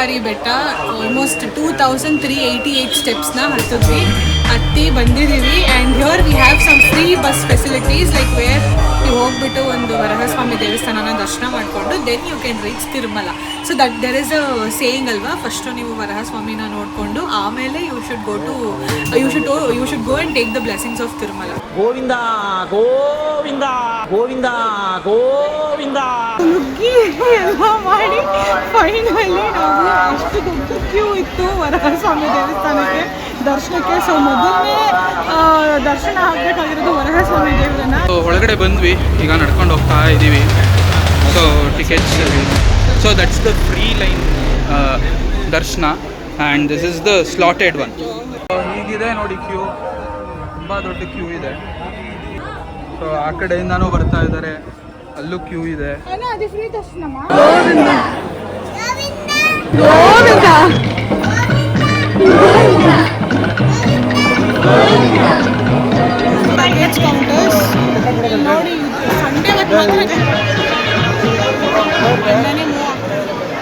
ಸಾರಿ ಬೆಟ್ಟ almost two thousand three eighty eight ಸ್ಟೆಪ್ಸ್ನ ಹತ್ತಿದ್ವಿ. ಹತ್ತಿ ಬಂದಿದ್ದೀವಿ and here we have some free bus facilities like where ನೀವು ಹೋಗ್ಬಿಟ್ಟು ಒಂದು ವರಹಸ್ವಾಮಿ ದೇವಸ್ಥಾನನ ದರ್ಶನ ಮಾಡಿಕೊಂಡು then you can reach Tirumala. So that there is a saying ಅಲ್ವಾ ಫಸ್ಟು ನೀವು ವರಹಸ್ವಾಮಿನ ನೋಡಿಕೊಂಡು ಆಮೇಲೆ you should go to you should you should go and take the blessings of Tirumala. Govinda Govinda Govinda Govinda. ಎಲ್ಲ ಮಾಡಿ finally ನಾವು ಅಷ್ಟು ದೊಡ್ಡ ಕ್ಯೂ ಇತ್ತು ವರಹಸ್ವಾಮಿ ದೇವಸ್ಥಾನಕ್ಕೆ. ದರ್ಶನಕ್ಕೆ. ಸೊ ಮೊದಲನೇ ದರ್ಶನ ಆಗಬೇಕಾಗಿರೋದು ವರಹಸ್ವಾಮಿ ದೇವರನ್ನ. ಸೊ ಒಳಗಡೆ ಬಂದ್ವಿ. ಈಗ ನಡ್ಕೊಂಡು ಹೋಗ್ತಾ ಇದ್ದೀವಿ so tickets so that's the free line darshan. And this is the slotted one ಹೀಗಿದೆ ನೋಡಿ ಕ್ಯೂ ತುಂಬ ದೊಡ್ಡ ಕ್ಯೂ ಇದೆ. ಸೊ ಆ ಕಡೆಯಿಂದನೂ ಬರ್ತಾ ಇದ್ದಾರೆ. ಅಲ್ಲೂ ಕ್ಯೂ ಇದೆ.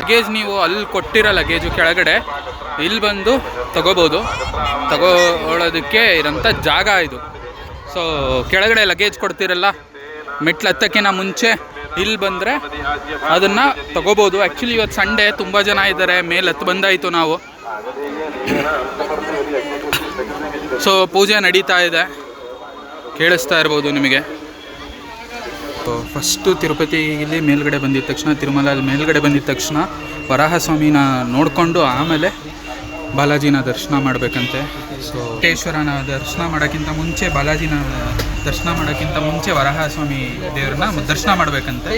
ಲಗೇಜ್ ನೀವು ಅಲ್ಲಿ ಕೊಟ್ಟಿರೋ ಲಗೇಜು ಕೆಳಗಡೆ ಇಲ್ಲಿ ಬಂದು ತಗೋಬೋದು. ತಗೋಳೋದಕ್ಕೆ ಇರೋಂಥ ಜಾಗ ಇದು. ಸೊ ಕೆಳಗಡೆ ಲಗೇಜ್ ಕೊಡ್ತಿರಲ್ಲ? ಮೆಟ್ಲು ಹತ್ತಕ್ಕಿಂತ ಮುಂಚೆ ಇಲ್ಲಿ ಬಂದರೆ ಅದನ್ನು ತಗೋಬೋದು. ಆ್ಯಕ್ಚುಲಿ ಇವತ್ತು ಸಂಡೇ ತುಂಬ ಜನ ಇದ್ದಾರೆ. ಮೇಲೆ ಹತ್ತು ಬಂದಾಯಿತು ನಾವು. ಸೊ ಪೂಜೆ ನಡೀತಾ ಇದೆ. ಕೇಳಿಸ್ತಾ ಇರ್ಬೋದು ನಿಮಗೆ. ಫಸ್ಟು ಇಲ್ಲಿ ಮೇಲ್ಗಡೆ ಬಂದಿದ ತಕ್ಷಣ ತಿರುಮಲ ತಿರುಮಲಲ್ಲಿ ಮೇಲ್ಗಡೆ ಬಂದಿದ ತಕ್ಷಣ ವರಾಹಸ್ವಾಮಿನ ನೋಡಿಕೊಂಡು ಆಮೇಲೆ ಬಾಲಾಜಿನ ದರ್ಶನ ಮಾಡಬೇಕಂತೆ. ಸೊ ದರ್ಶನ ಮಾಡೋಕ್ಕಿಂತ ಮುಂಚೆ ಬಾಲಾಜಿನ ದರ್ಶನ ಮಾಡೋಕ್ಕಿಂತ ಮುಂಚೆ ವರಾಹಸ್ವಾಮಿ ದೇವ್ರನ್ನ ದರ್ಶನ ಮಾಡಬೇಕಂತೆ.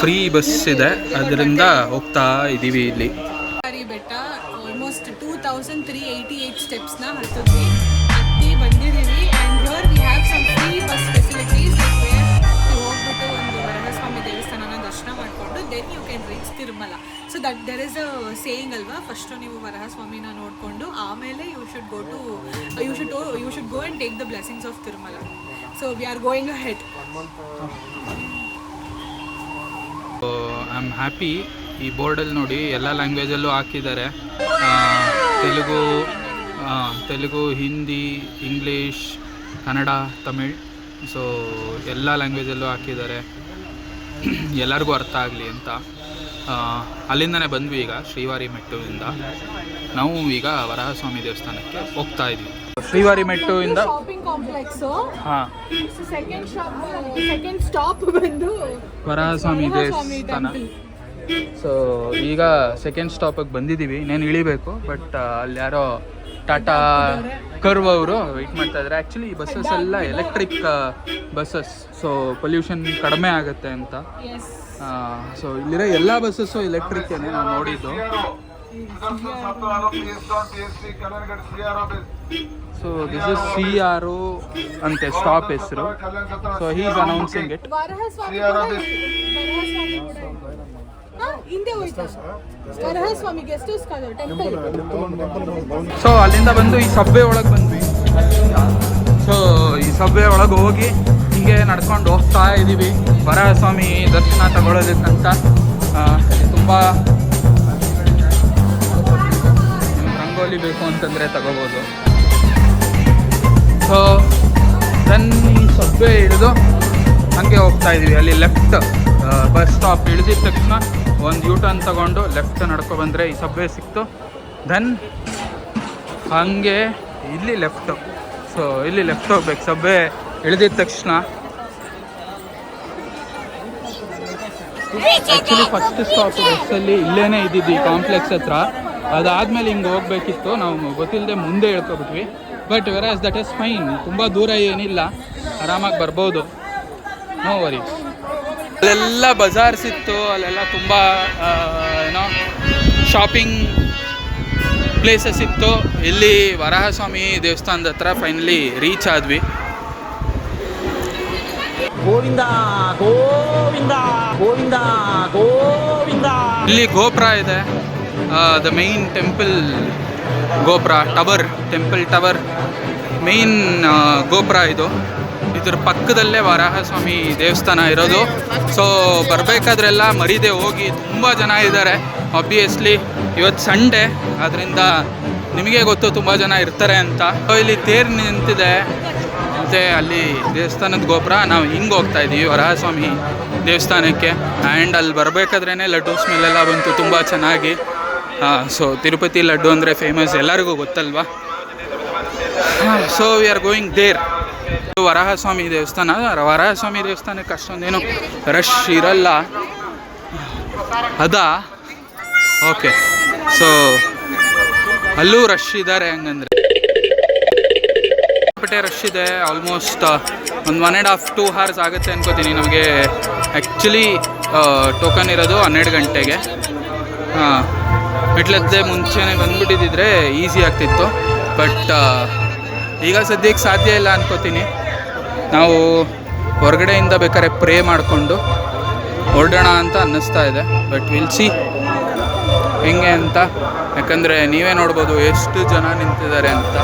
ಫ್ರೀ ಬಸ್ ಇದೆ. ಅದರಿಂದ ಹೋಗ್ತಾ ಇದ್ದೀವಿ ಇಲ್ಲಿ. ಬೆಟ್ಟ. Almost two thousand three eighty eight ಸ್ಟೆಪ್ಸ್ನ ಹತ್ತಿದ್ವಿ ಹತ್ತಿ ಬಂದಿದ್ದೀವಿ. And we have some free bus then you can reach Tirumala so that there is a saying ಅಲ್ವಾ ಫಸ್ಟು ನೀವು ವರಹಸ್ವಾಮಿನ ನೋಡಿಕೊಂಡು ಆಮೇಲೆ you should go to you should you should go and take the blessings of Tirumala so we are going ahead I am happy ಈ ಬೋರ್ಡಲ್ಲಿ ನೋಡಿ ಎಲ್ಲ ಲ್ಯಾಂಗ್ವೇಜಲ್ಲೂ ಹಾಕಿದ್ದಾರೆ. ತೆಲುಗು ತೆಲುಗು, ಹಿಂದಿ ಇಂಗ್ಲೀಷ್ ಕನ್ನಡ, ತಮಿಳ್. ಸೊ ಎಲ್ಲ ಲ್ಯಾಂಗ್ವೇಜಲ್ಲೂ ಹಾಕಿದ್ದಾರೆ. ಎಲ್ಲರಿಗೂ ಅರ್ಥ ಆಗಲಿ ಅಂತ ಅಲ್ಲಿಂದನೇ ಬಂದ್ವಿ ಈಗ ಶ್ರೀವಾರಿ ಮೆಟ್ಟುವಿಂದ. ನಾವು ಈಗ ವರಹಸ್ವಾಮಿ ದೇವಸ್ಥಾನಕ್ಕೆ ಹೋಗ್ತಾ ಇದ್ವಿ. ಶ್ರೀವಾರಿ ಮೆಟ್ಟುವಿಂದ ಶಾಪಿಂಗ್ ಕಾಂಪ್ಲೆಕ್ಸು ಹಾಂ. ಸೆಕೆಂಡ್ ಶಾಪ್ ಸೆಕೆಂಡ್ ಸ್ಟಾಪ್ ಬಂದು ವರಹಸ್ವಾಮಿ ದೇವಸ್ಥಾನ. ಸೊ ಈಗ ಸೆಕೆಂಡ್ ಸ್ಟಾಪಿಗೆ ಬಂದಿದ್ದೀವಿ. ಇನ್ನೇನು ಇಳಿಬೇಕು ಬಟ್ ಅಲ್ಲಿ ಯಾರೋ ಟಾಟಾ ಕರ್ವ್ ಅವರು ವೆಯ್ಟ್ ಮಾಡ್ತಾ ಇದ್ದಾರೆ ಆ್ಯಕ್ಚುಲಿ ಈ ಬಸ್ಸಸ್ ಎಲ್ಲ ಎಲೆಕ್ಟ್ರಿಕ್ ಬಸ್ಸಸ್ ಸೊ ಪೊಲ್ಯೂಷನ್ ಕಡಿಮೆ ಆಗುತ್ತೆ ಅಂತ. ಸೊ ಇಲ್ಲಿರೋ ಎಲ್ಲ ಬಸ್ಸಸ್ಸು ಎಲೆಕ್ಟ್ರಿಕ್ಕೇನೆ ನಾವು ನೋಡಿದ್ದು. So this is C R ಅಂತೆ ಸ್ಟಾಪ್ ಹೆಸರು. ಸೊ ಹೀಸ್ ಅನೌನ್ಸಿಂಗ್ ಇಟ್ ಹಿಂದೆ ಹೋಯ್ತಾ? Varahaswamy guest house temple so ಅಲ್ಲಿಂದ ಬಂದು ಈ ಸಬ್ಬೆ ಒಳಗೆ ಬಂದ್ವಿ. ಸೊ ಈ ಸಬ್ಬೆ ಒಳಗೆ ಹೋಗಿ ಹೀಗೆ ನಡ್ಕೊಂಡು ಹೋಗ್ತಾ ಇದ್ದೀವಿ ಬರಹಸ್ವಾಮಿ ದರ್ಶನ ತಗೊಳ್ಳೋದಕ್ಕಂತ ತುಂಬ ರಂಗೋಲಿ ಬೇಕು ಅಂತಂದರೆ ತಗೋಬೋದು. ಸೊ ದೆನ್ ಈ ಸಬ್ವೆ ಹಿಡಿದು ಹಂಗೆ ಹೋಗ್ತಾ ಇದ್ದೀವಿ ಅಲ್ಲಿ ಲೆಫ್ಟ್ ಬಸ್ ಸ್ಟಾಪ್ ಇಳಿದಿದ ತಕ್ಷಣ ಒಂದು ಯೂ ಟರ್ನ್ ತಗೊಂಡು ಲೆಫ್ಟ್ ನಡ್ಕೊ ಬಂದರೆ ಈ ಸಬ್ವೇ ಸಿಕ್ತು. ದೆನ್ ಹಾಗೆ ಇಲ್ಲಿ ಲೆಫ್ಟು ಸೊ ಇಲ್ಲಿ ಲೆಫ್ಟ್ ಹೋಗ್ಬೇಕು. ಸಬ್ಬೆ ಇಳಿದಿದ ತಕ್ಷಣ. ಆ್ಯಕ್ಚುಲಿ ಫಸ್ಟ್ ಸ್ಟಾಪ್ ಬಸ್ಸಲ್ಲಿ ಇಲ್ಲೇನೇ ಇದ್ದಿದ್ದು ಈ ಕಾಂಪ್ಲೆಕ್ಸ್ ಹತ್ರ. ಅದಾದಮೇಲೆ ಹಿಂಗೆ ಹೋಗ್ಬೇಕಿತ್ತು. ನಾವು ಗೊತ್ತಿಲ್ಲದೆ ಮುಂದೆ ಹೇಳ್ಕೊಬಿಟ್ವಿ but whereas that is fine ತುಂಬ ದೂರ ಏನಿಲ್ಲ. ಆರಾಮಾಗಿ ಬರ್ಬೋದು. ನೋ ವರಿ ಅಲ್ಲೆಲ್ಲ ಬಜಾರ್ಸ್ ಇತ್ತು ಅಲ್ಲೆಲ್ಲ ತುಂಬ ಏನೋ ಶಾಪಿಂಗ್ ಪ್ಲೇಸಸ್ ಇತ್ತು ಇಲ್ಲಿ ವರಾಹಸ್ವಾಮಿ ದೇವಸ್ಥಾನದ ಹತ್ರ ಫೈನಲಿ ರೀಚ್ ಆದ್ವಿ. ಗೋವಿಂದ ಗೋವಿಂದ ಗೋವಿಂದ ಗೋವಿಂದ. ಇಲ್ಲಿ ಗೋಪುರ ಇದೆ. The main temple gopura tower temple tower main ಗೋಪುರ ಇದು. ಇದ್ರ ಪಕ್ಕದಲ್ಲೇ ವರಾಹಸ್ವಾಮಿ ದೇವಸ್ಥಾನ ಇರೋದು. ಸೊ ಬರಬೇಕಾದ್ರೆಲ್ಲ ಮರಿದೆ ಹೋಗಿ ತುಂಬ ಜನ ಇದ್ದಾರೆ. ಆಬ್ವಿಯಸ್ಲಿ ಇವತ್ತು ಸಂಡೇ ಅದರಿಂದ ನಿಮಗೆ ಗೊತ್ತು ತುಂಬ ಜನ ಇರ್ತಾರೆ ಅಂತ. ಸೊ ಇಲ್ಲಿ ತೇರು ನಿಂತಿದೆ. ಮತ್ತು ಅಲ್ಲಿ ದೇವಸ್ಥಾನದ ಗೋಪುರ, ನಾವು ಹಿಂಗೆ ಹೋಗ್ತಾ ಇದ್ದೀವಿ ವರಹಸ್ವಾಮಿ ದೇವಸ್ಥಾನಕ್ಕೆ. ಆ್ಯಂಡ್ ಅಲ್ಲಿ ಬರಬೇಕಾದ್ರೇ ಲಡ್ಡು ಸ್ಮೆಲ್ ಎಲ್ಲ ಬಂತು ತುಂಬ ಚೆನ್ನಾಗಿ. ಸೊ ತಿರುಪತಿ ಲಡ್ಡು ಅಂದರೆ ಫೇಮಸ್ ಎಲ್ಲರಿಗೂ ಗೊತ್ತಲ್ವಾ? So we are going there Varahaswamy ದೇವಸ್ಥಾನ. ವರಾಹಸ್ವಾಮಿ ದೇವಸ್ಥಾನಕ್ಕೆ ಅಷ್ಟೊಂದೇನು ರಶ್ ಇರಲ್ಲ. ಅದಾ? ಓಕೆ. ಸೊ ಅಲ್ಲೂ ರಶ್ ಇದ್ದಾರೆ ಹಂಗಂದ್ರೆ. ರಶ್ ಇದೆ. ಆಲ್ಮೋಸ್ಟ್ ಒಂದು one and half two hours ಆಗುತ್ತೆ ಅನ್ಕೋತೀನಿ ನಮಗೆ. ಆ್ಯಕ್ಚುಲಿ ಟೋಕನ್ ಇರೋದು ಹನ್ನೆರಡು ಗಂಟೆಗೆ. ಹಾಂ. ಮೆಟ್ಲದ್ದೆ ಮುಂಚೆನೇ ಬಂದುಬಿಟ್ಟಿದ್ದಿದ್ರೆ ಈಸಿ ಆಗ್ತಿತ್ತು. ಬಟ್ ಈಗ ಸದ್ಯಕ್ಕೆ ಸಾಧ್ಯ ಇಲ್ಲ ಅನ್ಕೋತೀನಿ. ನಾವು ಹೊರಗಡೆಯಿಂದ ಬೇಕಾದ್ರೆ ಪ್ರೇ ಮಾಡಿಕೊಂಡು ಹೊರಡೋಣ ಅಂತ ಅನ್ನಿಸ್ತಾ ಇದೆ. ಬಟ್ ವಿಲ್ ಸಿ ಹೆಂಗೆ ಅಂತ. ಯಾಕಂದರೆ ನೀವೇ ನೋಡ್ಬೋದು ಎಷ್ಟು ಜನ ನಿಂತಿದ್ದಾರೆ ಅಂತ.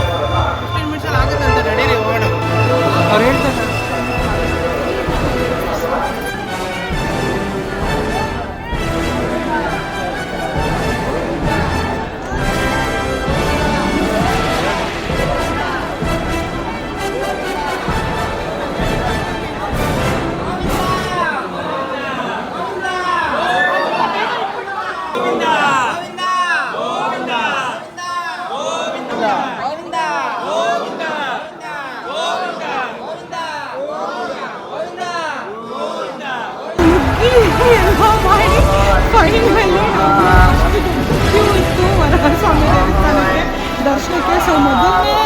ದರ್ಶನಕ್ಕೆ ಸೊ ಮೊದಲನೇ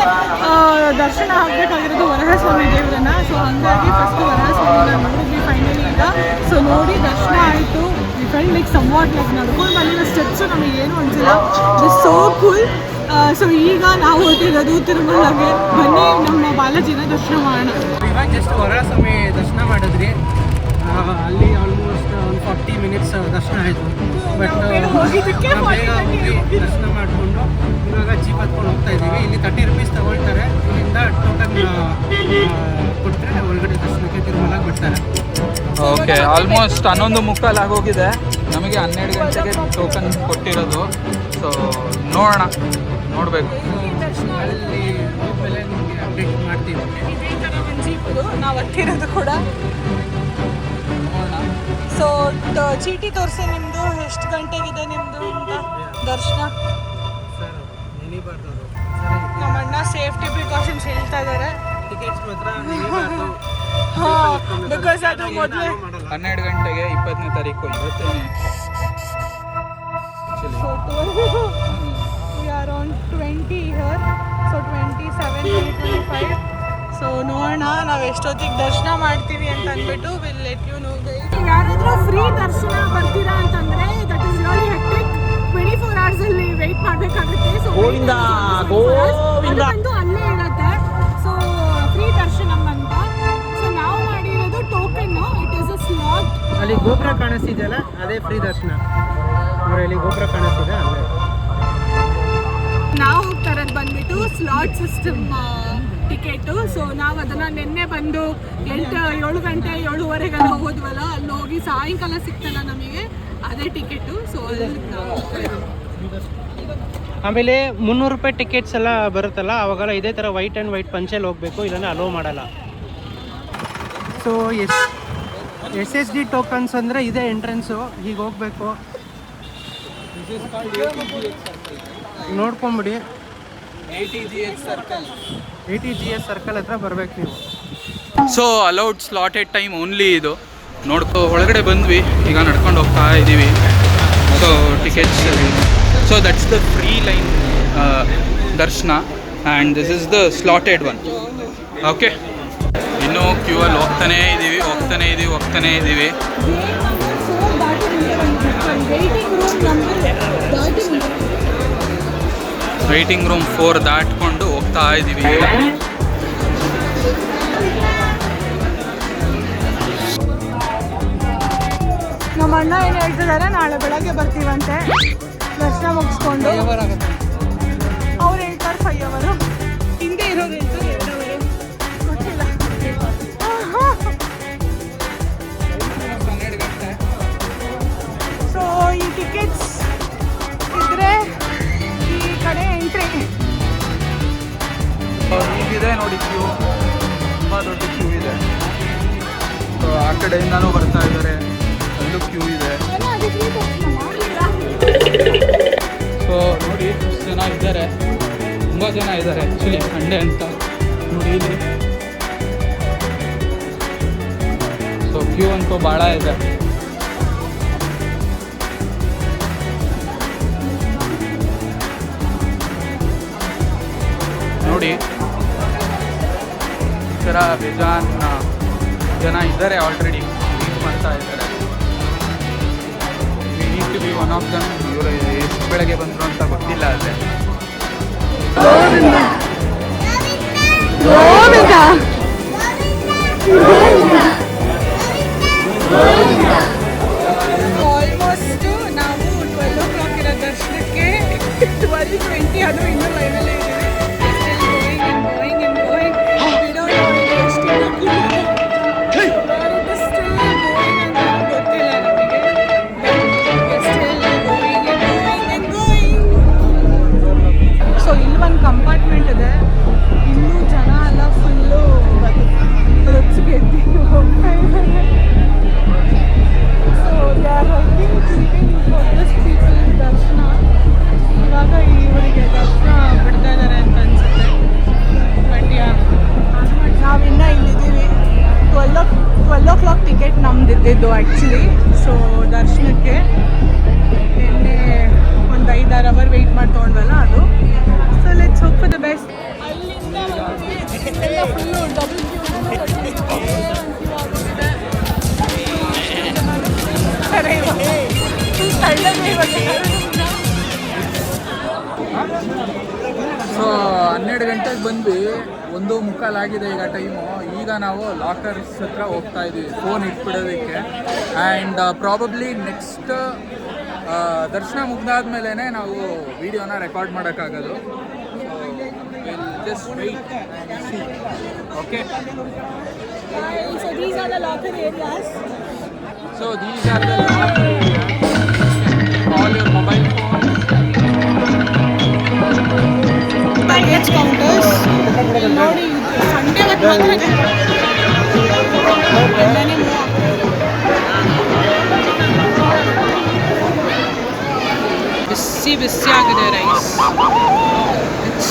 ದರ್ಶನ ಆಗಬೇಕಾಗಿರೋದು ವರಹಸ್ವಾಮಿ ದೇವರನ್ನ. ಸೊ ಹಂಗಾಗಿ ಫಸ್ಟ್ ವರಹಸ್ವಾಮಿನ ನೋಡಿದ್ವಿ ಫೈನಲಿ ಈಗ. ಸೊ ನೋಡಿ ದರ್ಶನ ಆಯಿತು. Felt like somewhat like ನಡ್ಕೊಂಡು ಬಂದಿರೋ ಸ್ಟೆಪ್ಸು ನಮಗೆ ಏನು ಅನ್ಸಿಲ್ಲ. ಇಟ್ಸ್ ಸೋ ಕೂಲ್ ಸೊ ಈಗ ನಾವು ಹೊರಟಿರೋದು ತಿರುಮಲಗೆ. ಬನ್ನಿ ನಮ್ಮ ಬಾಲಾಜಿನ ದರ್ಶನ ಮಾಡೋಣ. ಇವಾಗ ಜಸ್ಟ್ ವರಹಸ್ವಾಮಿ ದರ್ಶನ ಮಾಡಿದ್ರಿ. ಅಲ್ಲಿ ಫಾರ್ಟಿ ಮಿನಿಟ್ಸ್ ದರ್ಶನ ಆಯಿತು. ಬಟ್ ಬೇಗ ಹೋಗಿ ದರ್ಶನ ಮಾಡಿಕೊಂಡು ಇವಾಗ ಜೀಪ್ ಹತ್ಕೊಂಡು ಹೋಗ್ತಾ ಇದ್ದೀವಿ. ಇಲ್ಲಿ ತರ್ಟಿ ರುಪೀಸ್ ತಗೊಳ್ತಾರೆ. ಇಲ್ಲಿಂದ ಟೋಕನ್ ಕೊಟ್ಟರೆ ಒಳಗಡೆ ದರ್ಶನಕ್ಕೆ ತಿರುಮಲ ಬಿಡ್ತಾರೆ ಓಕೆ ಆಲ್ಮೋಸ್ಟ್ ಹನ್ನೊಂದು ಮುಕ್ಕಾಲು ಆಗೋಗಿದೆ. ನಮಗೆ ಹನ್ನೆರಡು ಗಂಟೆಗೆ ಟೋಕನ್ ಕೊಟ್ಟಿರೋದು. ಸೊ ನೋಡೋಣ ನೋಡಬೇಕು. ಅಲ್ಲಿ ಹೋದ್ಮೇಲೆ ನಿಮಗೆ ಅಪ್ಡೇಟ್ ಮಾಡ್ತೀವಿ. ನಾವು ಹತ್ತಿರೋದು ಕೂಡ. ಸೊ ಚೀಟಿ ತೋರಿಸಿ ನಿಮ್ಮದು ಎಷ್ಟು ಗಂಟೆಗಿದೆ ನಿಮ್ಮದು ಅಂತ ದರ್ಶನ? ಸರ್ ನೆನಿಬಾರ್ದು ಅದು ನಮ್ಮ ಅಣ್ಣ ಸೇಫ್ಟಿ ಪ್ರಿಕಾಷನ್ಸ್ ಹೇಳ್ತಾ ಇದ್ದಾರೆ ಟಿಕೆಟ್ಸ್ ಮಾತ್ರ ನೆನಿಬಾರ್ದು ಹಾಂ ಬಿಕಾಸ್ ಅದು ಮೊದಲೇ ಹನ್ನೆರಡು ಗಂಟೆಗೆ ಇಪ್ಪತ್ತನೇ ತಾರೀಕು ಇವತ್ತೇನೆ. We are on twenty year so twenty seven twenty five so ನೋಡೋಣ ನಾವು ಎಷ್ಟೊತ್ತಿಗೆ ದರ್ಶನ ಮಾಡ್ತೀವಿ ಅಂತ ಅಂದ್ಬಿಟ್ಟು ವಿಲ್ ಲೆಟ್ ಯು ನೋ ಯಾರಾದರೂ ಫ್ರೀ ದರ್ಶನ ಬರ್ತೀರಾ ಅಂತಂದ್ರೆ that is really hectic twenty four hours ಅಲ್ಲಿ ವೆಯ್ಟ್ ಮಾಡಬೇಕಾಗುತ್ತೆ. ಸೊ ಗೋವಿಂದ, ಗೋವಿಂದ. ಅಲ್ಲೇ ಇರುತ್ತೆ. ಸೊ ಫ್ರೀ ದರ್ಶನಂ ಅಂತ. ಸೊ ನಾವು ಮಾಡಿರೋದು token it is a slot ಅಲ್ಲಿ ಗೋಪುರ ಕಾಣಿಸ್ತಿದೆಯಲ್ಲ ಅದೇ ಫ್ರೀ ದರ್ಶನ. ಅವರಲ್ಲಿ ಗೋಪುರ ಕಾಣಿಸ್ತಿದೆ ಅಲ್ಲೇ. ನಾವು ಹೋಗ್ತಾ ಬಂದ್ಬಿಟ್ಟು ಸ್ಲಾಟ್ ಸಿಸ್ಟಮ್ ಟಿಕೆಟು ಸೊ ನಾವು ಅದನ್ನ ನಿನ್ನೆ ಬಂದು ಎಂಟು, ಏಳು ಗಂಟೆ ಏಳುವರೆಗೆಲ್ಲ ಹೋದ್ವಲ್ಲ, ಅಲ್ಲಿ ಹೋಗಿ ಸಾಯಂಕಾಲ ಸಿಕ್ತಲ್ಲ ನಮಗೆ, ಅದೇ ಟಿಕೆಟು ಸೊ ಆಮೇಲೆ ಮುನ್ನೂರು ರೂಪಾಯಿ ಟಿಕೆಟ್ಸ್ ಎಲ್ಲ ಬರುತ್ತಲ್ಲ, ಅವಾಗೆಲ್ಲ ಇದೇ ಥರ ವೈಟ್ ಆ್ಯಂಡ್ ವೈಟ್ ಪಂಚಲ್ಲಿ ಹೋಗಬೇಕು, ಇಲ್ಲಾಂದ್ರೆ ಅಲೋ ಮಾಡಲ್ಲ. So S S S D tokens ಅಂದರೆ ಇದೇ ಎಂಟ್ರೆನ್ಸು ಹೀಗೆ ಹೋಗಬೇಕು. ನೋಡ್ಕೊಂಬಿಡಿ. ಜಿ ಎಸ್ ಸರ್ಕಲ್ ಹತ್ರ ಬರ್ಬೇಕು ನೀವು. So allowed slotted time only ಇದು. ನೋಡ್ಕೊ ಒಳಗಡೆ ಬಂದ್ವಿ. ಈಗ ನಡ್ಕೊಂಡು ಹೋಗ್ತಾ ಇದ್ದೀವಿ. So tickets so that's the free line darshan and this is the slotted one okay ಇನ್ನೂ ಕ್ಯೂ ಅಲ್ಲಿ ಹೋಗ್ತಾನೇ ಇದ್ದೀವಿ ಹೋಗ್ತಾನೇ ಇದ್ದೀವಿ ಹೋಗ್ತಾನೇ ಇದ್ದೀವಿ. ವೆಯ್ಟಿಂಗ್ ರೂಮ್ ಫೋರ್ ದಾಟ್ಕೊಂಡು ಹೋಗ್ತಾ ಇದ್ದೀವಿ ನಮ್ಮ ಅಣ್ಣ ಏನು ಹೇಳ್ತಿದ್ದಾರೆ? ನಾಳೆ ಬೆಳಗ್ಗೆ ಬರ್ತೀವಂತೆ. ದರ್ಶನ ಮುಗಿಸ್ಕೊಂಡು. ಅವ್ರು ಹೇಳ್ತಾರೆ ಫೈ ಅವರು ಹಿಂದೆ ಇರೋದು ಸೊ ಈ ಟಿಕೆಟ್ಸ್ ನೋಡಿ ಕ್ಯೂ ತುಂಬ ದೊಡ್ಡ ಕ್ಯೂ ಇದೆ. ಸೊ ಆ ಕಡೆಯಿಂದನೂ ಬರ್ತಾ ಇದ್ದಾರೆ. ಅಲ್ಲೂ ಕ್ಯೂ ಇದೆ. ಸೊ ನೋಡಿ, ಜನ ಇದ್ದಾರೆ. ತುಂಬ ಜನ ಇದ್ದಾರೆ ಆ್ಯಕ್ಚುಲಿ ಸಂಡೇ ಅಂತ. ನೋಡಿ, ಇಲ್ಲಿ. ಸೊ ಕ್ಯೂ ಅಂತೂ ಭಾಳ ಇದೆ. ನೋಡಿ ಥರ ಬೇಜಾನ್ ಜನ ಇದ್ದಾರೆ ಆಲ್ರೆಡಿ ಮೀಟ್ ಮಾಡ್ತಾ ಇದ್ದಾರೆ. We be one of them ಇವರು ಎಷ್ಟು ಬೆಳಗ್ಗೆ ಬಂದರು ಅಂತ ಗೊತ್ತಿಲ್ಲ ಅದೇ ನಮ್ದಿದ್ದು ಆ್ಯಕ್ಚುಲಿ ಸೊ ದರ್ಶನಕ್ಕೆ ನಿನ್ನೆ ಒಂದು ಐದಾರು ಅವರ್ ವೆಯ್ಟ್ ಮಾಡಿ ತೊಗೊಂಡ್ವಲ್ಲ ಅದು so let's hope the best so ಹನ್ನೆರಡು ಗಂಟೆಗೆ ಬಂದ್ವಿ. ಒಂದು ಮುಕ್ಕಾಲಾಗಿದೆ ಈಗ ಟೈಮು. ಈಗ ನಾವು ಲಾಕರ್ಸ್ ಹತ್ರ ಹೋಗ್ತಾ ಇದ್ದೀವಿ ಫೋನ್ ಇಟ್ಬಿಡೋದಕ್ಕೆ. ಆ್ಯಂಡ್ ಪ್ರಾಬಬ್ಲಿ ನೆಕ್ಸ್ಟ್ ದರ್ಶನ ಮುಗ್ದಾದ್ಮೇಲೆ ನಾವು ವಿಡಿಯೋನ record ಮಾಡೋಕ್ಕಾಗೋದು. Just wait okay. So these are the all your mobile phone Baggage counters. ನೋಡಿ ಸಂಡೇ ಹೊತ್ತು ಮಾತ್ರ ಇದೆ. ಎಲ್ಲನೇ move ಆಗ್ತಿದೆ. ಬಿಸಿ ಬಿಸಿ ಆಗಿದೆ ರೈಸ್